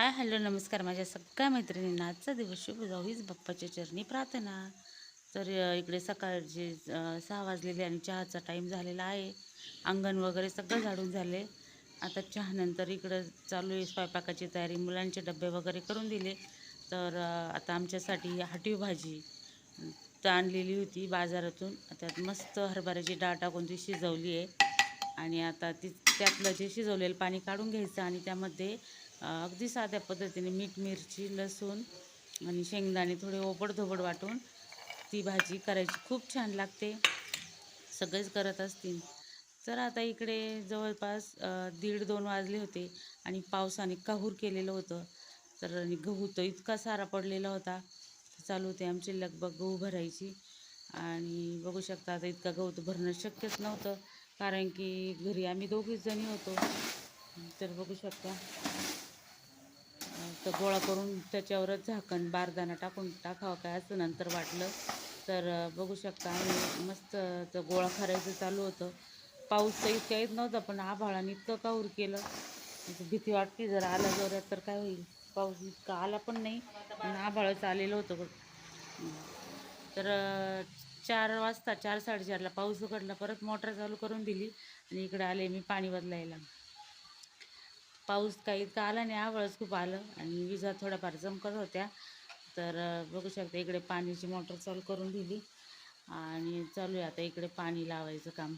Hi hello नमस्कार माझ्या सगळ्या मैत्रिणींना. आजचा दिवस शुभ जाऊ हीच बाप्पाच्या चरणी प्रार्थना. तर इकडे सकाळचे सहा वाजलेले आणि चहाचा टाईम झालेला आहे. अंगण वगैरे सगळं झाडून झाले. आता चहानंतर इकडं चालू आहे स्वयंपाकाची तयारी. मुलांचे डबे वगैरे करून दिले. तर आता आमच्यासाठी हाटीव भाजी तर आणलेली होती बाजारातून. त्यात मस्त हरभऱ्याची डाळ टाकून ती शिजवली आहे. आणि आता ती त्यातलं जे शिजवलेलं पाणी काढून घ्यायचं आणि त्यामध्ये अगदी साध्या पद्धतीने मीठ मिरची लसूण आणि शेंगदाणे थोडे ओबडधोबड वाटून ती भाजी करायची. खूप छान लागते. सगळेच करत असतील. तर आता इकडे जवळपास दीड दोन वाजले होते आणि पावसाने काहूर केलेलं होतं. तर आणि गहू तर इतका सारा पडलेला होता. चालू होते आमची लगबग गहू भरायची. आणि बघू शकता आता इतका गहू तर भरणं शक्यच नव्हतं. कारण की घरी आम्ही दोघीच जणी होतो. तर बघू शकता. तर गोळा करून त्याच्यावरच झाकण बारदाना टाकून टाकावं काय असं नंतर वाटलं. तर बघू शकता आम्ही मस्त तर गोळा करायचं चालू होतं. पाऊस तर इतका येत नव्हता पण आभाळाने इतकं काहूर केलं. भीती वाटते जर आला जोरात तर काय होईल? पाऊस इतका आला पण नाही पण आभाळच आलेलं होतं तर चार वाजता चार साडेचारला पाऊस उघडला परत मोटर चालू करून दिली आणि इकडे आले मी पाणी बदलायला. पाऊस काही इतका आला नाही आवळच खूप आलं आणि विजा थोड्याफार चमकत होत्या. तर बघू शकता इकडे पाण्याची मोटर चालू करून दिली आणि चालू आहे आता इकडे पाणी लावायचं काम.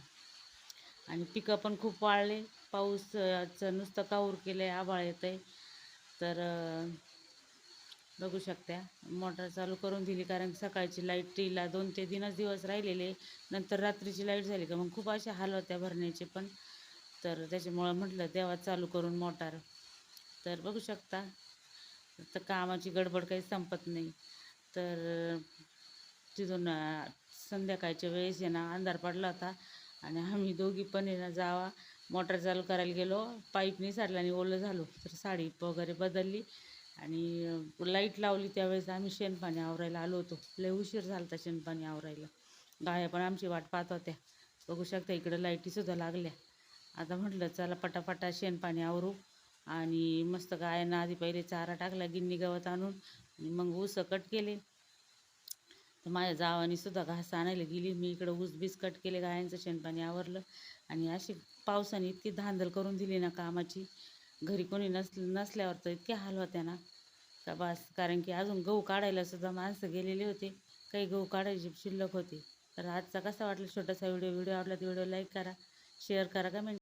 आणि पिकं पण खूप वाळले पाऊसचं नुसतं काऊर केलं आहे आभाळ येतं आहे तर बघू शकता मोटर चालू करून दिली कारण सकाळची लाईटीला दोन ते तीनच दिवस राहिलेले. नंतर रात्रीची लाइट झाली का मग खूप असे हाल होत्या भरण्याचे पण. तर त्याच्यामुळं म्हटलं देवा चालू करून मोटार. तर बघू शकता तर कामाची गडबड काही संपत नाही. तर तिथून संध्याकाळच्या वेळेस आहे ना अंधार पडला होता आणि आम्ही दोघी पण आहे ना जावा मोटर चालू करायला गेलो पाईप निसारला आणि ओलं झालो. तर साडी वगैरे बदलली आणि लाइट लावली त्यावेळेस आम्ही शेणपाणी आवरायला आलो होतो. लय उशीर झाला होता शेणपाणी आवरायला. गाया पण आमची वाट पाहत होत्या. बघू शकता इकडं लाईटीसुद्धा लागल्या. आता म्हटलं चला पटापटा शेणपाणी आवरू आणि मस्त गायांना आधी पहिले चारा टाकला गिन्नी गवत आणून आणि मग ऊस कट केले. तर माझ्या जावानी सुद्धा घास आणायला गेली. मी इकडं ऊस बीस कट केले गायांचं शेणपाणी आवरलं आणि अशी पावसाने इतकी धांदल करून दिली ना कामाची. घरी कोणी नस नसल्यावर तर इतके हाल होत्या ना का बस कारण की अजून गहू काढायला सुद्धा माणसं गेलेले होते. काही गहू काढायचे शिल्लक होते. तर आजचा कसा वाटला छोटासा व्हिडिओ? व्हिडिओ आवडला तर व्हिडिओ लाईक करा शेअर करा कमेंट